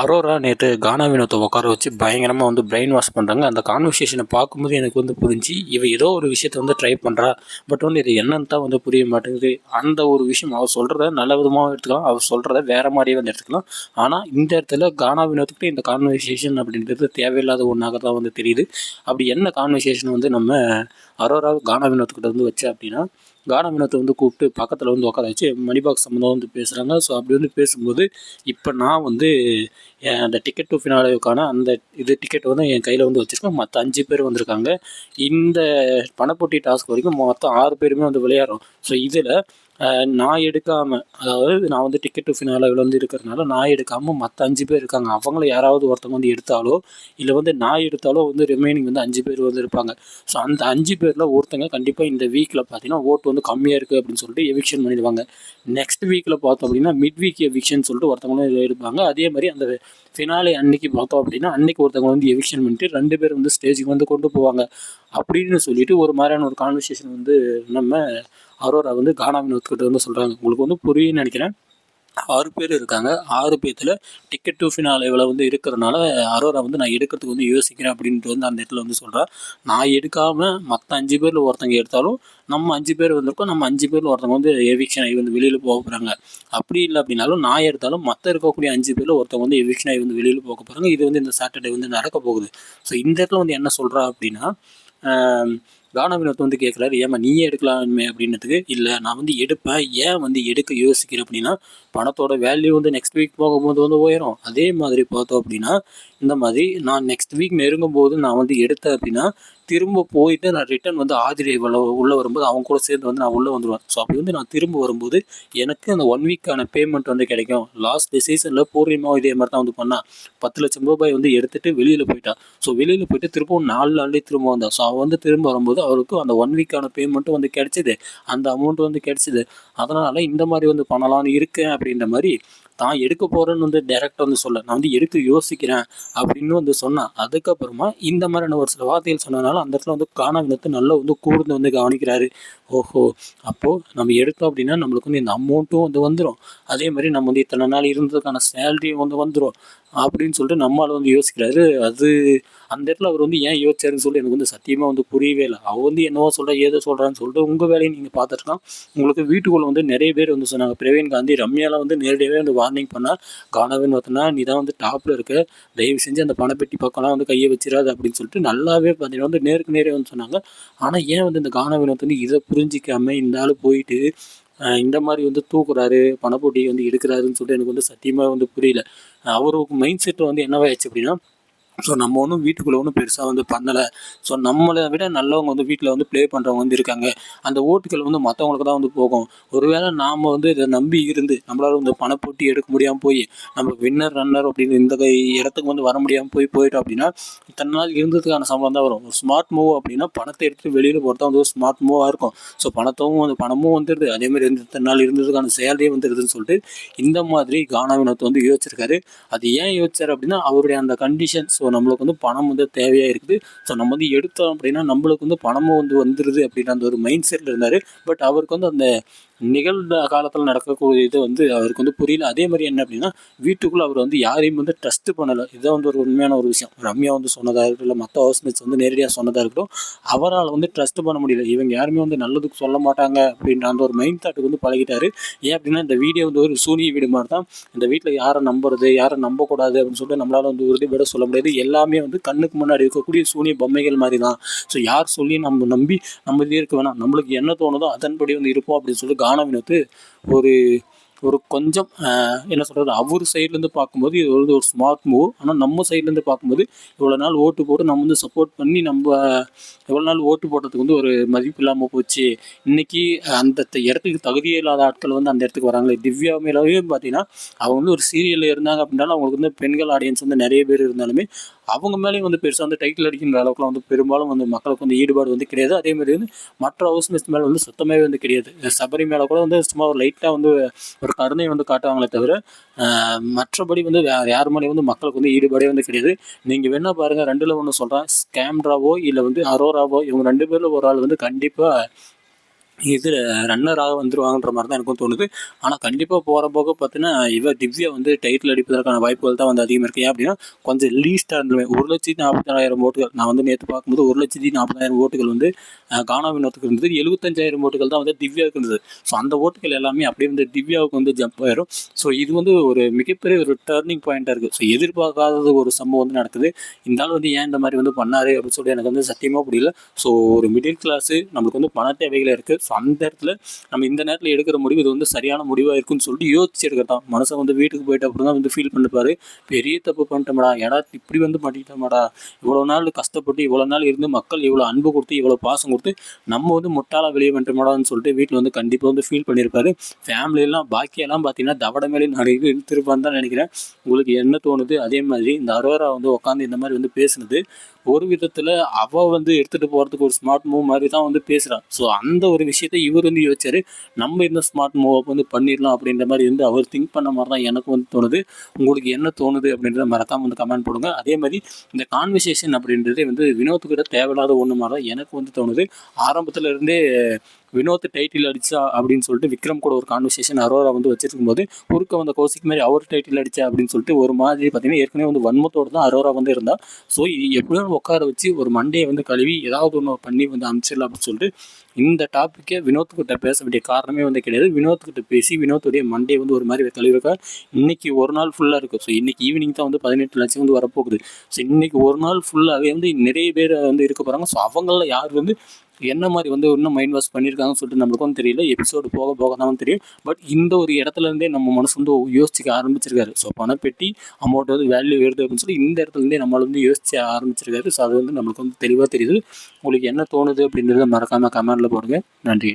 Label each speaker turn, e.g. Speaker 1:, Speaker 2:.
Speaker 1: அரோரா நேற்று கானா வினோத்தை உட்கார வச்சு பயங்கரமாக வந்து பிரெயின் வாஷ் பண்ணுறாங்க அந்த கான்வர்சேஷனை பார்க்கும்போது எனக்கு வந்து புரிஞ்சு இவ ஏதோ ஒரு விஷயத்தை வந்து ட்ரை பண்ணுறா பட் வந்து இது என்னன்னு தான் வந்து புரிய மாட்டேங்குது. அந்த ஒரு விஷயம் அவள் சொல்கிறத நல்ல விதமாகவும் எடுத்துக்கலாம். அவள் சொல்கிறத வேறு மாதிரியே வந்து எடுத்துக்கலாம். ஆனால் இந்த இடத்துல கானா வினோத்துக்கு இந்த கான்வர்சேஷன் அப்படின்றது தேவையில்லாத ஒன்றாக தான் வந்து தெரியுது. அப்படி என்ன கான்வர்சேஷன் வந்து நம்ம அரோரா கானா வினோத்துக்கிட்ட வந்து வச்சா அப்படின்னா கானா வினோத்தை வந்து கூப்பிட்டு பக்கத்தில் வந்து உட்கார வச்சு மணிபாக்ஸ் சம்மந்தம் வந்து பேசுகிறாங்க ஸோ அப்படி வந்து பேசும்போது இப்போ நான் வந்து என் அந்த டிக்கெட் டு ஃபினாலேவுக்கான அந்த இது டிக்கெட் வந்து என் கையில் வந்து வச்சுருக்கேன். மற்ற அஞ்சு பேர் வந்திருக்காங்க. இந்த பணப்போட்டி டாஸ்க் வரைக்கும் மொத்தம் ஆறு பேருமே வந்து விளையாடுறோம். ஸோ இதில் நான் எடுக்காமல் அதாவது நான் வந்து டிக்கெட் டு ஃபினாலேவில் வந்து இருக்கிறதுனால நான் எடுக்காமல் மற்ற அஞ்சு பேர் இருக்காங்க. அவங்கள யாராவது ஒருத்தவங்க வந்து எடுத்தாலோ இல்லை வந்து நான் எடுத்தாலோ வந்து ரிமைனிங் வந்து அஞ்சு பேர் வந்து இருப்பாங்க. ஸோ அந்த அஞ்சு பேரில் ஒருத்தங்க கண்டிப்பாக இந்த வீக்கில் பார்த்தீங்கன்னா ஓட்டு வந்து கம்மியாக இருக்குது அப்படின்னு சொல்லிட்டு எவிக்ஷன் பண்ணிடுவாங்க. நெக்ஸ்ட் வீக்கில் பார்த்தோம் அப்படின்னா மிட் வீக் எவிக்ஷன் சொல்லிட்டு ஒருத்தவங்களும் எடுப்பாங்க. அதே மாதிரி அந்த ஃபினாலே அன்னைக்கு பார்த்தோம் அப்படின்னா அன்னைக்கு ஒருத்தவங்க வந்து எவிக்ஷன் பண்ணிட்டு ரெண்டு பேர் வந்து ஸ்டேஜுக்கு வந்து கொண்டு போவாங்க. அப்படின்னு சொல்லிட்டு ஒரு மாதிரியான ஒரு கான்வர்சேஷன் வந்து நம்ம அரோரா வந்து கானா வினோத்கிட்ட வந்து சொல்கிறாங்க உங்களுக்கு வந்து புரியும்னு நினைக்கிறேன். ஆறு பேர் இருக்காங்க. ஆறு பேர்த்தில் டிக்கெட் டு இவ்வளோ வந்து இருக்கிறதுனால அரோரா வந்து நான் எடுக்கிறதுக்கு வந்து யோசிக்கிறேன் அப்படின்ட்டு வந்து அந்த இடத்துல வந்து சொல்கிறேன் நான் எடுக்காமல் மற்ற அஞ்சு பேரில் ஒருத்தங்க எடுத்தாலும் நம்ம அஞ்சு பேர் வந்திருக்கோம். நம்ம அஞ்சு பேரில் ஒருத்தவங்க வந்து எவிக்ஷன் ஆகி வந்து வெளியில் போக போகிறாங்க அப்படி இல்லை அப்படின்னாலும் நான் எடுத்தாலும் மற்ற இருக்கக்கூடிய அஞ்சு பேரில் ஒருத்தவங்க வந்து எவிக்ஷன் ஆகி வந்து வெளியில் போக போகிறாங்க இது வந்து இந்த சாட்டர்டே வந்து நடக்க போகுது. ஸோ இந்த இடத்துல வந்து என்ன சொல்கிறா அப்படின்னா கானா வினோத் வந்து கேட்குறாரு ஏமா நீயே எடுக்கலாமே அப்படின்னதுக்கு இல்லை நான் வந்து எடுப்பேன். ஏன் வந்து எடுக்க யோசிக்கிறேன் அப்படின்னா பணத்தோட வேல்யூ வந்து நெக்ஸ்ட் வீக் போகும்போது வந்து உயரும். அதே மாதிரி பார்த்தோம் அப்படின்னா இந்த மாதிரி நான் நெக்ஸ்ட் வீக் நெருங்கும் போது நான் வந்து எடுத்தேன் அப்படின்னா திரும்ப போயிட்டு நான் ரிட்டன் வந்து ஆதிரி உள்ள உள்ளே வரும்போது அவங்க கூட சேர்ந்து வந்து நான் உள்ளே வந்துடுவேன் ஸோ அப்படி வந்து நான் திரும்ப வரும்போது எனக்கு அந்த ஒன் வீக்கான பேமெண்ட் வந்து கிடைக்கும். லாஸ்ட் சீசனில் பூர்ணிமாவும் இதே மாதிரி தான் வந்து பண்ணான் பத்து லட்சம் ரூபாய் வந்து எடுத்துகிட்டு வெளியில் போயிட்டான் ஸோ வெளியில் போயிட்டு திரும்பவும் நாலு நாள்லேயே திரும்ப வந்தான் ஸோ அவன் வந்து திரும்ப வரும்போது அவருக்கு அந்த ஒன் வீக்கான பேமெண்ட்டும் வந்து கிடைச்சிது. அந்த அமௌண்ட் வந்து கிடைச்சிது. அதனால் இந்த மாதிரி வந்து பண்ணலாம்னு இருக்கேன் அப்படின்ற மாதிரி தான் எடுக்க போகிறேன்னு வந்து டேரெக்டாக வந்து சொல்ல நான் வந்து எடுக்க யோசிக்கிறேன் அப்படின்னு வந்து சொன்னான் அதுக்கப்புறமா இந்த மாதிரியான ஒரு சில வார்த்தைகள் சொன்னதுனால அந்த இடத்துல வந்து காணவினத்தை நல்லா வந்து கூர்ந்து வந்து கவனிக்கிறாரு. ஓஹோ அப்போது நம்ம எடுத்தோம் அப்படின்னா நம்மளுக்கு வந்து இந்த அமௌண்ட்டும் வந்து வந்துடும் அதே மாதிரி நம்ம வந்து இத்தனை நாள் இருந்ததுக்கான சேலரியும் வந்து வந்துடும் அப்படின்னு சொல்லிட்டு நம்மளால் வந்து யோசிக்கிறாரு. அது அந்த இடத்துல அவர் வந்து ஏன் யோசிச்சாருன்னு சொல்லி எனக்கு வந்து சத்தியமாக வந்து புரியவே இல்லை. அவர் வந்து என்னவோ சொல்கிறா ஏதோ சொல்கிறான்னு சொல்லிட்டு உங்கள் வேலையை நீங்கள் பார்த்துருக்கலாம் உங்களுக்கு வீட்டுக்குள்ளே வந்து நிறைய பேர் வந்து சொன்னாங்க. பிரவீன் காந்தி ரம்யாலாம் வந்து நேரடியாகவே வந்து வார்னிங் பண்ணால் காணாவே பார்த்தோன்னா நீ தான் வந்து டாப்பில் இருக்க. தயவு செஞ்சு அந்த பணப்பெட்டி பக்கம்லாம் வந்து கையை வச்சிடாது அப்படின்னு சொல்லிட்டு நல்லாவே பார்த்தீங்கன்னா வந்து நேருக்கு நேரே வந்து சொன்னாங்க. ஆனால் ஏன் வந்து இந்த காணவினத்தை வந்து இதை புரிஞ்சிக்காமல் இந்த ஆள் போயிட்டு இந்த மாதிரி வந்து தூக்குறாரு பணப்போட்டியை வந்து எடுக்கிறாருன்னு சொல்லிட்டு எனக்கு வந்து சத்தியமாக வந்து புரியல. அவருக்கு மைண்ட் செட் வந்து என்னவாயிடுச்சு அப்படின்னா ஸோ நம்ம ஒன்றும் வீட்டுக்குள்ளே ஒன்றும் பெருசாக வந்து பண்ணலை. ஸோ நம்மளை விட நல்லவங்க வந்து வீட்டில் வந்து ப்ளே பண்ணுறவங்க வந்து இருக்காங்க. அந்த ஓட்டுகள் வந்து மற்றவங்களுக்கு தான் வந்து போகும். ஒருவேளை நாம் வந்து இதை நம்பி இருந்து நம்மளால் வந்து பணப்போட்டி எடுக்க முடியாமல் போய் நம்ம வின்னர் ரன்னர் அப்படின்னு இந்த இடத்துக்கு வந்து வர முடியாமல் போய் போயிட்டோம் அப்படின்னா இத்தனை நாள் இருந்ததுக்கான சம்பளம் தான் வரும். ஒரு ஸ்மார்ட் மூவ் அப்படின்னா பணத்தை எடுத்துகிட்டு வெளியில் போகிறதா வந்து ஒரு ஸ்மார்ட் மூவாக இருக்கும். ஸோ பணத்தவும் வந்து பணமும் வந்துடுது அதேமாதிரி இத்தனை நாள் இருந்ததுக்கான சேலரியும் வந்துடுதுன்னு சொல்லிட்டு இந்த மாதிரி கானாவினத்தை வந்து யோசிச்சிருக்காரு. அது ஏன் யோசிச்சார் அப்படின்னா அவருடைய அந்த கண்டிஷன்ஸ் ஸோ நம்மளுக்கு வந்து பணம் வந்து தேவையாக இருக்குது. ஸோ நம்ம வந்து எடுத்தோம் அப்படின்னா நம்மளுக்கு வந்து பணமும் வந்து வந்துடுது அப்படின்ற அந்த ஒரு மைண்ட் செட்டில் இருந்தார். பட் அவருக்கு வந்து அந்த நிகழ்ந்த காலத்தில் நடக்கக்கூடிய இது வந்து அவருக்கு வந்து புரியல. அதே மாதிரி என்ன அப்படின்னா வீட்டுக்குள்ளே அவர் வந்து யாரையும் வந்து ட்ரஸ்ட் பண்ணலை. இதுதான் வந்து ஒரு உண்மையான ஒரு விஷயம். ரம்யா வந்து சொன்னதாக இருக்கட்டும் இல்லை மற்ற ஹவுஸ்மேட்ஸ் வந்து நேரடியாக சொன்னதாக இருக்கட்டும் அவரால் வந்து ட்ரஸ்ட் பண்ண முடியல. இவங்க யாருமே வந்து நல்லதுக்கு சொல்ல மாட்டாங்க அப்படின்ற அந்த ஒரு மைண்ட் தாட்டுக்கு வந்து பழகிட்டாரு. ஏன் அப்படின்னா இந்த வீடியோ வந்து ஒரு சூனிய வீடு மாதிரி தான் இந்த வீட்டில் யாரை நம்புறது யாரை நம்பக்கூடாது அப்படின்னு சொல்லிட்டு நம்மளால் வந்து உறுதிப்பட சொல்ல முடியாது. எல்லாமே வந்து கண்ணுக்கு முன்னாடி இருக்கக்கூடிய சூனிய பொம்மைகள் மாதிரி தான் ஸோ யார் சொல்லி நம்ம நம்பி நம்ம இதே இருக்க வேணாம். நம்மளுக்கு என்ன தோணுதோ அதன்படி வந்து இருப்போம் அப்படின்னு சொல்லி கான வினோத்து ஒரு ஒரு கொஞ்சம் என்ன சொல்கிறது அவர் சைட்லேருந்து பார்க்கும்போது இது வந்து ஒரு ஸ்மார்ட் மூவ் ஆனால் நம்ம சைட்லேருந்து பார்க்கும்போது இவ்வளோ நாள் ஓட்டு போட்டு நம்ம வந்து சப்போர்ட் பண்ணி நம்ம எவ்வளோ நாள் ஓட்டு போட்டதுக்கு வந்து ஒரு மதிப்பு இல்லாமல் போச்சு. இன்றைக்கி அந்த இடத்துக்கு தகுதியே இல்லாத ஆட்கள் வந்து அந்த இடத்துக்கு வராங்களே. திவ்யா மேலவே பார்த்தீங்கன்னா அவங்க வந்து ஒரு சீரியலில் இருந்தாங்க அப்படின்னாலும் அவங்களுக்கு வந்து பெண்கள் ஆடியன்ஸ் வந்து நிறைய பேர் இருந்தாலுமே அவங்க மேலேயும் வந்து பெருசாக வந்து டைட்டில் அடிக்கின்ற அளவுக்குலாம் வந்து பெரும்பாலும் வந்து மக்களுக்கு வந்து ஈடுபாடு வந்து கிடையாது. அதே மாதிரி வந்து மற்ற ஹவுஸ் மிஸ் மேலே வந்து சுத்தமாகவே வந்து கிடையாது. சபரி மேலே கூட வந்து சும்மா ஒரு லைட்டாக வந்து ஒரு கருணை வந்து காட்டுவாங்களே தவிர மற்றபடி வந்து யார் மேலேயும் வந்து மக்களுக்கு வந்து ஈடுபாடே வந்து கிடையாது. நீங்கள் வேணால் பாருங்கள் ரெண்டில் ஒன்று சொல்கிறேன் ஸ்கேம்ராவோ இல்லை வந்து அரோராவோ இவங்க ரெண்டு பேரில் ஒரு ஆள் வந்து கண்டிப்பாக இது ரன்னராக வந்துருவாங்கன்ற மாதிரி தான் எனக்கும் தோணுது. ஆனால் கண்டிப்பாக போகிற போக பார்த்தீங்கன்னா இவ திவ்யா வந்து டைட்டில் அடிப்பதற்கான வாய்ப்புகள் தான் வந்து அதிகமாக இருக்கு. ஏன் அப்படின்னா கொஞ்சம் லீஸ்ட்டாக இருந்துருவேன். ஒரு லட்சத்தி நாற்பத்தாயிரம் ஓட்டுகள். நான் வந்து நேற்று பார்க்கும்போது ஒரு லட்சத்தி நாற்பதாயிரம் ஓட்டுகள் வந்து அஹ், கானா வினோத்துக்கு இருந்தது. எழுபத்தஞ்சாயிரம் ஓட்டுகள் தான் வந்து திவ்யாவுக்கு இருந்தது. ஸோ அந்த ஓட்டுகள் எல்லாமே அப்படியே வந்து திவ்யாவுக்கு வந்து ஜம்ப் ஆயிரும். ஸோ இது வந்து ஒரு மிகப்பெரிய ஒரு டேர்னிங் பாயிண்ட்டாக இருக்குது ஸோ எதிர்பார்க்காத ஒரு சம்பவம் வந்து நடக்குது. இந்த ஆள் வந்து ஏன் இந்த மாதிரி வந்து பண்ணாரு அப்படின்னு சொல்லி எனக்கு வந்து சத்தியமாக புரியல. ஸோ ஒரு மிடில் கிளாஸு நம்மளுக்கு வந்து பண தேவைகள் இருக்குது ஸோ அந்த இடத்துல நம்ம இந்த நேரத்தில் எடுக்கிற முடிவு இது வந்து சரியான முடிவாக இருக்குன்னு சொல்லிட்டு யோசிச்சு எடுக்கிறதான் மனசை வந்து வீட்டுக்கு போயிட்டு அப்புறம் தான் வந்து ஃபீல் பண்ணிப்பாரு. பெரிய தப்பு பண்ணிட்டோம்டா ஏடா இப்படி வந்து மாட்டிக்கிட்டோமாடா இவ்வளோ நாள் கஷ்டப்பட்டு இவ்வளோ நாள் இருந்து மக்கள் இவ்வளோ அன்பு கொடுத்து இவ்வளோ பாசம் கொடுத்து நம்ம வந்து முட்டாளாக வெளியே பண்ணிட்டோம்டான்னு சொல்லிட்டு வீட்டில் வந்து கண்டிப்பாக வந்து ஃபீல் பண்ணியிருப்பாரு ஃபேமிலியெல்லாம் பாக்கியெல்லாம் பார்த்தீங்கன்னா தவட மேலே நிறைய இழுத்துருப்பான்னு தான் நினைக்கிறேன். உங்களுக்கு என்ன தோணுது? அதே மாதிரி இந்த அரோரா வந்து உட்காந்து இந்த மாதிரி வந்து பேசுனது ஒரு விதத்தில் அவள் வந்து எடுத்துகிட்டு போகிறதுக்கு ஒரு ஸ்மார்ட் மூவ் மாதிரி தான் வந்து பேசுகிறான் ஸோ அந்த ஒரு விஷயம் விஷயத்தை இவர் வந்து யோசிச்சாரு. நம்ம இந்த ஸ்மார்ட் மூவ் வந்து பண்ணிடலாம் அப்படின்ற மாதிரி வந்து அவர் திங்க் பண்ண மாதிரி தான் எனக்கு வந்து தோணுது. உங்களுக்கு என்ன தோணுது அப்படின்றத மறக்காம வந்து கமெண்ட் போடுங்க. அதே மாதிரி இந்த கான்வர்சேஷன் அப்படின்றது வந்து வினோத்துக்கிட்ட தேவையில்லாத ஒன்று மாதிரி தான் எனக்கு வந்து தோணுது. ஆரம்பத்துல இருந்தே வினோத் டைட்டில் அடிச்சா அப்படின்னு சொல்லிட்டு விக்ரம் கூட ஒரு கான்வர்சேஷன் அரோரா வந்து வச்சிருக்கும் போது குறுக்க வந்த கோசிக் மாதிரி அவர் டைட்டில் அடிச்சா அப்படின்னு சொல்லிட்டு ஒரு மாதிரி பார்த்தீங்கன்னா ஏற்கனவே வந்து வன்மத்தோடு தான் அரோரா வந்து இருந்தா. ஸோ எப்படியும் உட்கார வச்சு ஒரு மண்டையை வந்து கழுவி ஏதாவது ஒன்று பண்ணி வந்து அமைச்சிடலாம் அப்படின்னு சொல்லிட்டு இந்த டாப்பிக்கை வினோத்கிட்ட பேச வேண்டிய காரணமே வந்து கிடையாது. வினோத்கிட்ட பேசி வினோத்துடைய மண்டே வந்து ஒரு மாதிரி கழுவிருக்கா. இன்னைக்கு ஒரு நாள் ஃபுல்லாக இருக்கும் ஸோ இன்னைக்கு ஈவினிங் தான் வந்து பதினெட்டு லட்சம் வந்து வரப்போகுது. ஸோ இன்னைக்கு ஒரு நாள் ஃபுல்லாகவே வந்து நிறைய பேர் வந்து இருக்க போகிறாங்க ஸோ அவங்களில் யார் வந்து என்ன மாதிரி வந்து இன்னும் மைண்ட் வாஷ் பண்ணியிருக்காங்கன்னு சொல்லிட்டு நம்மளுக்கும் தெரியல. எபிசோடு போக போக தான் தெரியும். பட் இந்த ஒரு இடத்துல இருந்தே நம்ம மனசு வந்து யோசிக்க ஆரம்பிச்சிருக்காரு. ஸோ பணப்பெட்டி அமௌண்ட் வந்து வேல்யூ வருது அப்படின்னு சொல்லி இந்த இடத்துல இருந்தே நம்மள வந்து யோசிச்சு ஆரம்பிச்சிருக்காரு. ஸோ அது வந்து நம்மளுக்கு வந்து தெளிவாக தெரியுது. உங்களுக்கு என்ன தோணுது அப்படின்றத மறக்காமல் கமெண்டில் போடுங்க. நன்றி.